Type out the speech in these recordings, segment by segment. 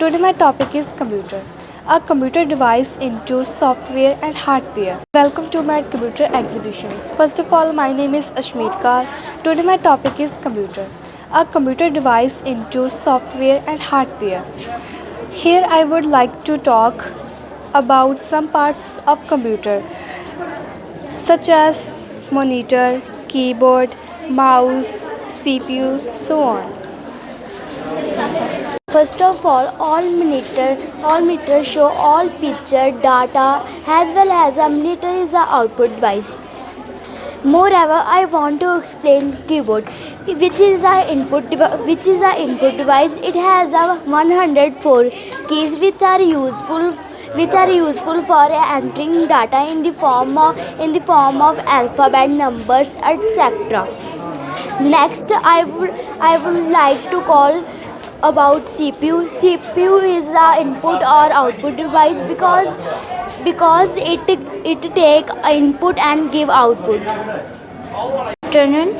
Today my topic is computer. A computer device into software and hardware. Welcome to my computer exhibition. First of all, my name is Ashmeet Kaur. Today my topic is computer. A computer device into software and hardware. Here I would like to talk about some parts of computer such as monitor, keyboard, mouse, CPU, so on. First of all, all monitor, all monitor show all picture data as well as a monitor is a output device. Moreover, I want to explain keyboard, which is a input which is a input device. It has a 104 keys which are useful which are useful for entering data in the form of in the form of alphabet numbers etc. Next, I would I would like to call about CPU. CPU is a input or output device because because it it take input and give output. Afternoon.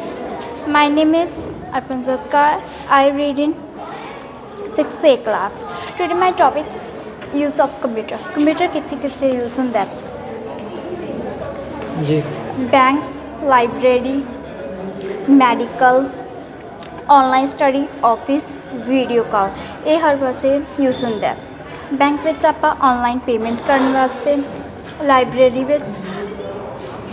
My name is Arpan Zotkar. I read in 6A class. Today my topic is use of computer. Computer kithi kithi use on that. Bank, library, medical, online study, office, video call ਇਹ ਹਰ ਪਾਸੇ use ਹੁੰਦਾ bank ਵਿੱਚ ਆਪਾਂ online payment ਕਰਨ ਵਾਸਤੇ library ਵਿੱਚ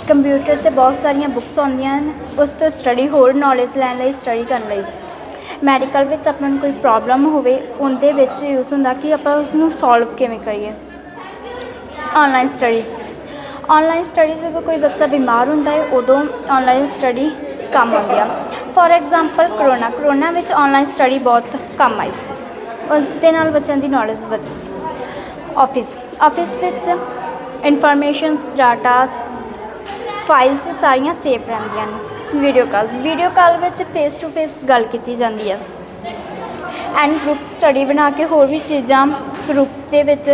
computer ਤੇ ਬਹੁਤ ਸਾਰੀਆਂ ਬੁੱਕਸ ਆਉਂਦੀਆਂ ਹਨ। ਉਸ ਤੋਂ ਸਟੱਡੀ ਹੋਰ ਨੌਲੇਜ ਲੈਣ ਲਈ ਸਟੱਡੀ ਕਰਨ ਲਈ। ਮੈਡੀਕਲ ਵਿੱਚ ਆਪਾਂ ਨੂੰ ਕੋਈ ਪ੍ਰੋਬਲਮ ਹੋਵੇ, ਉਹਦੇ ਵਿੱਚ ਯੂਜ਼ ਹੁੰਦਾ ਕਿ ਆਪਾਂ ਉਸ ਨੂੰ ਸੋਲਵ ਕਿਵੇਂ ਕਰੀਏ। ਆਨਲਾਈਨ ਸਟੱਡੀ ਆਨਲਾਈਨ ਸਟੱਡੀ ਜਦੋਂ ਕੋਈ ਬੱਚਾ ਬਿਮਾਰ ਹੁੰਦਾ ਹੈ, ਉਦੋਂ ਆਨਲਾਈਨ ਸਟੱਡੀ ਕੰਮ ਆਉਂਦੀ ਆ। ਫੋਰ ਐਗਜ਼ਾਮਪਲ ਕਰੋਨਾ ਕਰੋਨਾ ਵਿੱਚ ਆਨਲਾਈਨ ਸਟੱਡੀ ਬਹੁਤ ਕੰਮ ਆਈ ਸੀ। ਉਸ ਦੇ ਨਾਲ ਬੱਚਿਆਂ ਦੀ ਨੌਲੇਜ ਵਧੀ ਸੀ। ਆਫਿਸ ਆਫਿਸ ਵਿੱਚ ਇਨਫੋਰਮੇਸ਼ਨਸ ਡਾਟਾਸ ਫਾਈਲਸ ਸਾਰੀਆਂ ਸੇਵ ਰਹਿੰਦੀਆਂ ਨੇ। ਵੀਡੀਓ ਕਾਲ ਵੀਡੀਓ ਕਾਲ ਵਿੱਚ ਫੇਸ ਟੂ ਫੇਸ ਗੱਲ ਕੀਤੀ ਜਾਂਦੀ ਹੈ ਐਂਡ ਗਰੁੱਪ ਸਟੱਡੀ ਬਣਾ ਕੇ ਹੋਰ ਵੀ ਚੀਜ਼ਾਂ ਗਰੁੱਪ ਦੇ ਵਿੱਚ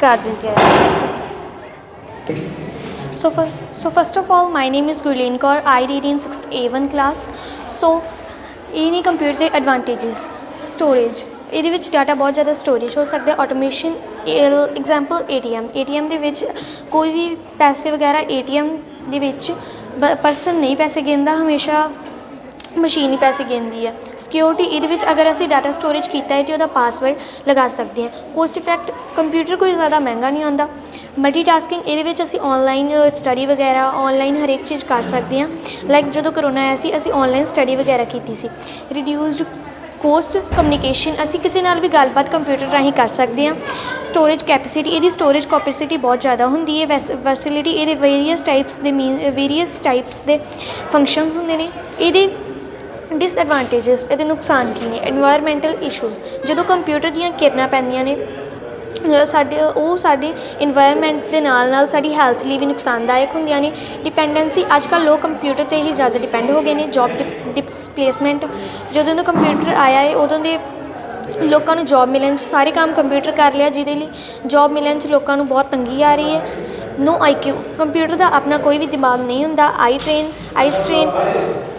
ਕਰ ਦਿੰਦੇ ਆ। So, fir- so first of all, my name is Gurleen Kaur. I read in 6th A1 class. So, ਇਹ ਨੇ ਕੰਪਿਊਟਰ ਦੇ ਐਡਵਾਂਟੇजेस ਸਟੋਰੇਜ ਇਹਦੇ ਵਿੱਚ ਡਾਟਾ ਬਹੁਤ ਜ਼ਿਆਦਾ ਸਟੋਰੇਜ ਹੋ ਸਕਦਾ ਹੈ ਆਟੋਮੇਸ਼ਨ ਐਗਜ਼ਾਮਪਲ ATM ATM ਦੇ ਵਿੱਚ ਕੋਈ ਵੀ ਪੈਸੇ ਵਗੈਰਾ ATM ਦੇ ਵਿੱਚ ਪਰਸਨ ਨਹੀਂ ਪੈਸੇ ਗਿਣਦਾ ਹਮੇਸ਼ਾ ਮਸ਼ੀਨ ਹੀ ਪੈਸੇ ਗਿਣਦੀ ਹੈ। ਸਿਕਿਉਰਿਟੀ ਇਹਦੇ ਵਿੱਚ ਅਗਰ ਅਸੀਂ ਡਾਟਾ ਸਟੋਰੇਜ ਕੀਤਾ ਹੈ ਤੇ ਉਹਦਾ ਪਾਸਵਰਡ ਲਗਾ ਸਕਦੇ ਹਾਂ। ਕੋਸਟ ਇਫੈਕਟ ਕੰਪਿਊਟਰ ਕੋਈ ਜ਼ਿਆਦਾ ਮਹਿੰਗਾ ਨਹੀਂ ਆਉਂਦਾ ਮਲਟੀਟਾਸਕਿੰਗ ਇਹਦੇ ਵਿੱਚ ਅਸੀਂ ਆਨਲਾਈਨ ਸਟੱਡੀ ਵਗੈਰਾ ਆਨਲਾਈਨ ਹਰੇਕ ਚੀਜ਼ ਕਰ ਸਕਦੇ ਹਾਂ। ਲਾਈਕ ਜਦੋਂ ਕਰੋਨਾ ਆਇਆ ਸੀ, ਅਸੀਂ ਆਨਲਾਈਨ ਸਟੱਡੀ ਵਗੈਰਾ ਕੀਤੀ ਸੀ। ਰਿਡਿਊਸਡ ਕੋਸਟ ਕਮਿਊਨੀਕੇਸ਼ਨ ਅਸੀਂ ਕਿਸੇ ਨਾਲ ਵੀ ਗੱਲਬਾਤ ਕੰਪਿਊਟਰ ਰਾਹੀਂ ਕਰ ਸਕਦੇ ਹਾਂ। ਸਟੋਰੇਜ ਕੈਪੈਸਿਟੀ ਇਹਦੀ ਸਟੋਰੇਜ ਕੈਪੈਸਿਟੀ ਬਹੁਤ ਜ਼ਿਆਦਾ ਹੁੰਦੀ ਹੈ। ਵੈਸਿਲਿਟੀ ਇਹਦੇ ਵੇਰੀਅਸ ਟਾਈਪਸ ਦੇ ਮੀਨ ਵੇਰੀਅਸ ਟਾਈਪਸ ਦੇ ਫੰਕਸ਼ਨਸ ਹੁੰਦੇ ਨੇ। ਇਹਦੇ ਡਿਸਐਡਵਾਂਟੇजेस ਇਹਦੇ ਨੁਕਸਾਨ ਕੀ ਨੇ? এনवायरमेंटल ਇਸ਼ੂਜ਼ ਜਦੋਂ ਕੰਪਿਊਟਰ ਦੀਆਂ ਕਿਰਨਾਂ ਪੈਂਦੀਆਂ ਨੇ ਸਾਡੇ, ਉਹ ਸਾਡੀ এনवायरमेंट ਦੇ ਨਾਲ ਨਾਲ ਸਾਡੀ ਹੈਲਥ ਲਈ ਵੀ ਨੁਕਸਾਨਦਾਇਕ ਹੁੰਦੀਆਂ ਨੇ। ਡਿਪੈਂਡੈਂਸੀ ਅੱਜ ਕੱਲ੍ਹ ਲੋਕ ਕੰਪਿਊਟਰ ਤੇ ਹੀ ਜ਼ਿਆਦਾ ਡਿਪੈਂਡ ਹੋ ਗਏ ਨੇ। ਜੌਬ ਡਿਸਪਲੇਸਮੈਂਟ ਜਦੋਂ ਦਾ ਕੰਪਿਊਟਰ ਆਇਆ ਹੈ ਉਦੋਂ ਦੇ ਲੋਕਾਂ ਨੂੰ ਜੌਬ ਮਿਲਣ 'ਚ ਸਾਰੇ ਕੰਮ ਕੰਪਿਊਟਰ ਕਰ ਲਿਆ ਜਿਹਦੇ ਲਈ। ਜੌਬ ਮਿਲਣ 'ਚ ਲੋਕਾਂ ਨੂੰ ਬਹੁਤ ਤੰਗੀ ਆ ਰਹੀ ਹੈ ਨੋ ਆਈਕਿਊ ਕੰਪਿਊਟਰ ਦਾ ਆਪਣਾ ਕੋਈ ਵੀ ਦਿਮਾਗ ਨਹੀਂ ਹੁੰਦਾ। ਆਈ ਟ੍ਰੇਨ ਆਈ ਸਟ੍ਰੇਨ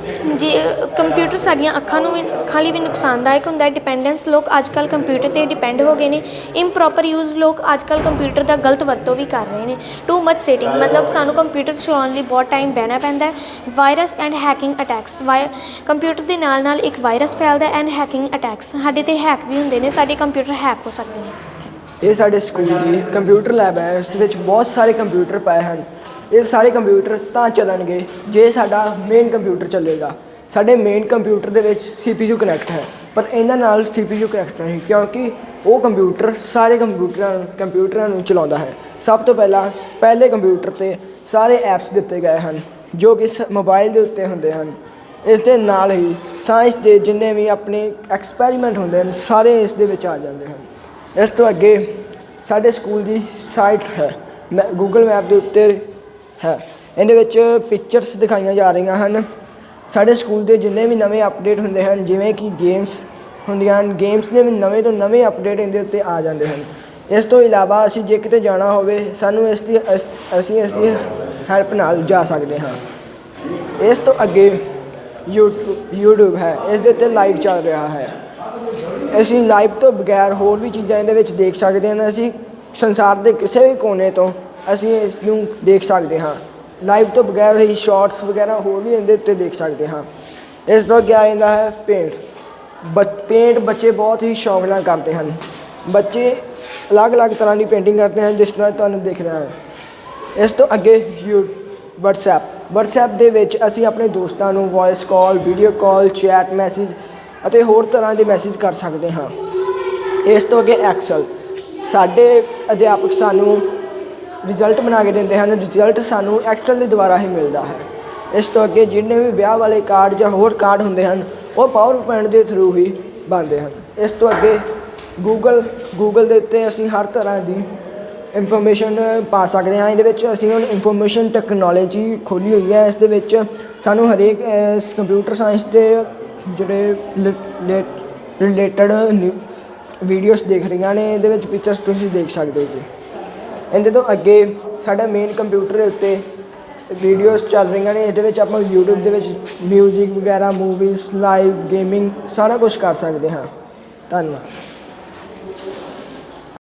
ਜੇ, ਕੰਪਿਊਟਰ ਸਾਡੀਆਂ ਅੱਖਾਂ ਨੂੰ ਵੀ, ਅੱਖਾਂ ਲਈ ਵੀ ਨੁਕਸਾਨਦਾਇਕ ਹੁੰਦਾ ਹੈ। ਡਿਪੈਂਡੈਂਸ ਲੋਕ ਅੱਜ ਕੱਲ੍ਹ ਕੰਪਿਊਟਰ ਤੇ ਡਿਪੈਂਡ ਹੋ ਗਏ ਨੇ। ਇੰਪਰੋਪਰ ਯੂਜ਼ ਲੋਕ ਅੱਜ ਕੱਲ੍ਹ ਕੰਪਿਊਟਰ ਦਾ ਗਲਤ ਵਰਤੋਂ ਵੀ ਕਰ ਰਹੇ ਨੇ। ਟੂ ਮਚ ਸੈਟਿੰਗ ਮਤਲਬ ਸਾਨੂੰ ਕੰਪਿਊਟਰ ਚਲਾਉਣ ਲਈ ਬਹੁਤ ਟਾਈਮ ਬਹਿਣਾ ਪੈਂਦਾ ਹੈ। ਵਾਇਰਸ ਐਂਡ ਹੈਕਿੰਗ ਅਟੈਕਸ ਵਾਇ ਕੰਪਿਊਟਰ ਦੇ ਨਾਲ ਨਾਲ ਇੱਕ ਵਾਇਰਸ ਫੈਲਦਾ ਐਂਡ ਹੈਕਿੰਗ ਅਟੈਕਸ ਸਾਡੇ ਤੇ ਹੈਕ ਵੀ ਹੁੰਦੇ ਨੇ, ਸਾਡੇ ਕੰਪਿਊਟਰ ਹੈਕ ਹੋ ਸਕਦੇ ਨੇ। ਇਹ ਸਾਡੇ ਸਕੂਲ ਦੀ ਕੰਪਿਊਟਰ ਲੈਬ ਹੈ, ਇਸ ਦੇ ਵਿੱਚ ਬਹੁਤ ਸਾਰੇ ਕੰਪਿਊਟਰ ਪਏ ਹਨ। ਇਹ ਸਾਰੇ ਕੰਪਿਊਟਰ ਤਾਂ ਚੱਲਣਗੇ, ਜੇ ਸਾਡਾ ਮੇਨ ਕੰਪਿਊਟਰ ਚੱਲੇਗਾ। ਸਾਡੇ ਮੇਨ ਕੰਪਿਊਟਰ ਦੇ ਵਿੱਚ CPU ਕਨੈਕਟ ਹੈ, ਪਰ ਇਹਨਾਂ ਨਾਲ CPU ਕਨੈਕਟ ਨਹੀਂ, ਕਿਉਂਕਿ ਉਹ ਕੰਪਿਊਟਰ ਸਾਰੇ ਕੰਪਿਊਟਰਾਂ ਕੰਪਿਊਟਰਾਂ ਨੂੰ ਚਲਾਉਂਦਾ ਹੈ। ਸਭ ਤੋਂ ਪਹਿਲਾਂ ਪਹਿਲੇ ਕੰਪਿਊਟਰ ਤੇ ਸਾਰੇ ਐਪਸ ਦਿੱਤੇ ਗਏ ਹਨ, ਜੋ ਕਿ ਸ- ਮੋਬਾਈਲ ਦੇ ਉੱਤੇ ਹੁੰਦੇ ਹਨ। ਇਸ ਦੇ ਨਾਲ ਹੀ ਸਾਇੰਸ ਦੇ ਜਿੰਨੇ ਵੀ ਆਪਣੇ ਐਕਸਪੈਰੀਮੈਂਟ ਹੁੰਦੇ ਹਨ, ਸਾਰੇ ਇਸ ਦੇ ਵਿੱਚ ਆ ਜਾਂਦੇ ਹਨ। ਇਸ ਤੋਂ ਅੱਗੇ ਸਾਡੇ ਸਕੂਲ ਦੀ ਸਾਈਟ ਹੈ ਗੂਗਲ ਮੈਪ ਦੇ ਉੱਤੇ ਹੈ। ਇਹਦੇ ਵਿੱਚ ਪਿਕਚਰਸ ਦਿਖਾਈਆਂ ਜਾ ਰਹੀਆਂ ਹਨ। ਸਾਡੇ ਸਕੂਲ ਦੇ ਜਿੰਨੇ ਵੀ ਨਵੇਂ ਅਪਡੇਟ ਹੁੰਦੇ ਹਨ, ਜਿਵੇਂ ਕਿ ਗੇਮਸ ਹੁੰਦੀਆਂ ਹਨ ਗੇਮਸ ਦੇ ਵੀ ਨਵੇਂ ਤੋਂ ਨਵੇਂ ਅਪਡੇਟ ਇਹਦੇ ਉੱਤੇ ਆ ਜਾਂਦੇ ਹਨ। ਇਸ ਤੋਂ ਇਲਾਵਾ ਅਸੀਂ ਜੇ ਕਿਤੇ ਜਾਣਾ ਹੋਵੇ, ਸਾਨੂੰ ਇਸ ਦੀ ਅਸੀਂ ਇਸ ਦੀ ਹੈਲਪ ਨਾਲ ਜਾ ਸਕਦੇ ਹਾਂ। ਇਸ ਤੋਂ ਅੱਗੇ YouTube YouTube ਹੈ। ਇਸ ਦੇ ਉੱਤੇ ਲਾਈਵ ਚੱਲ ਰਿਹਾ ਹੈ। ਅਸੀਂ ਲਾਈਵ ਤੋਂ ਬਗੈਰ ਹੋਰ ਵੀ ਚੀਜ਼ਾਂ ਇਹਦੇ ਵਿੱਚ ਦੇਖ ਸਕਦੇ ਹਾਂ। ਅਸੀਂ ਸੰਸਾਰ ਦੇ ਕਿਸੇ ਵੀ ਕੋਨੇ ਤੋਂ ਅਸੀਂ ਇਸ ਨੂੰ ਦੇਖ ਸਕਦੇ ਹਾਂ। ਲਾਈਵ ਤੋਂ ਬਗੈਰ ਅਸੀਂ ਸ਼ਾਰਟਸ ਵਗੈਰਾ ਹੋਰ ਵੀ ਇਹਦੇ ਉੱਤੇ ਦੇਖ ਸਕਦੇ ਹਾਂ। ਇਸ ਤੋਂ ਅੱਗੇ ਆ ਜਾਂਦਾ ਹੈ ਪੇਂਟ ਬ ਪੇਂਟ ਬੱਚੇ ਬਹੁਤ ਹੀ ਸ਼ੌਂਕ ਨਾਲ ਕਰਦੇ ਹਨ। ਬੱਚੇ ਅਲੱਗ-ਅਲੱਗ ਤਰ੍ਹਾਂ ਦੀ ਪੇਂਟਿੰਗ ਕਰਦੇ ਹਨ ਜਿਸ ਤਰ੍ਹਾਂ ਤੁਹਾਨੂੰ ਦਿਖ ਰਿਹਾ ਹੈ। ਇਸ ਤੋਂ ਅੱਗੇ ਯੂ, WhatsApp WhatsApp ਦੇ ਵਿੱਚ ਅਸੀਂ ਆਪਣੇ ਦੋਸਤਾਂ ਨੂੰ voice call video call chat message ਅਤੇ ਹੋਰ ਤਰ੍ਹਾਂ ਦੇ ਮੈਸੇਜ ਕਰ ਸਕਦੇ ਹਾਂ। ਇਸ ਤੋਂ ਅੱਗੇ ਐਕਸਲ ਸਾਡੇ ਅਧਿਆਪਕ ਸਾਨੂੰ ਰਿਜ਼ਲਟ ਬਣਾ ਕੇ ਦਿੰਦੇ ਹਨ ਰਿਜ਼ਲਟ ਸਾਨੂੰ ਐਕਸਲ ਦੇ ਦੁਆਰਾ ਹੀ ਮਿਲਦਾ ਹੈ। ਇਸ ਤੋਂ ਅੱਗੇ ਜਿੰਨੇ ਵੀ ਵਿਆਹ ਵਾਲੇ ਕਾਰਡ ਜਾਂ ਹੋਰ ਕਾਰਡ ਹੁੰਦੇ ਹਨ, ਉਹ ਪਾਵਰ ਪੁਆਇੰਟ ਦੇ ਥਰੂ ਹੀ ਬਣਦੇ ਹਨ। ਇਸ ਤੋਂ ਅੱਗੇ ਗੂਗਲ ਗੂਗਲ ਦੇ ਉੱਤੇ ਅਸੀਂ ਹਰ ਤਰ੍ਹਾਂ ਦੀ ਇਨਫੋਰਮੇਸ਼ਨ ਪਾ ਸਕਦੇ ਹਾਂ। ਇਹਦੇ ਵਿੱਚ ਅਸੀਂ ਹੁਣ ਇਨਫੋਰਮੇਸ਼ਨ ਟੈਕਨੋਲੋਜੀ ਖੋਲੀ ਹੋਈ ਹੈ। ਇਸ ਦੇ ਵਿੱਚ ਸਾਨੂੰ ਹਰੇਕ ਕੰਪਿਊਟਰ ਸਾਇੰਸ ਦੇ ਜਿਹੜੇ ਰਿਲੇਟਡ ਵੀਡੀਓਜ਼ ਦੇਖ ਰਹੀਆਂ ਨੇ। ਇਹਦੇ ਵਿੱਚ ਪਿਕਚਰਸ ਤੁਸੀਂ ਦੇਖ ਸਕਦੇ ਹੋ ਜੀ। ਇਹਦੇ ਤੋਂ ਅੱਗੇ ਸਾਡਾ ਮੇਨ ਕੰਪਿਊਟਰ ਦੇ ਉੱਤੇ ਵੀਡੀਓਜ਼ ਚੱਲ ਰਹੀਆਂ ਨੇ ਇਸ ਦੇ ਵਿੱਚ ਆਪਾਂ YouTube ਦੇ ਵਿੱਚ 뮤직 ਵਗੈਰਾ ਮੂਵੀਜ਼ ਲਾਈਵ ਗੇਮਿੰਗ ਸਾਰਾ ਕੁਝ ਕਰ ਸਕਦੇ ਹਾਂ। ਧੰਨਵਾਦ।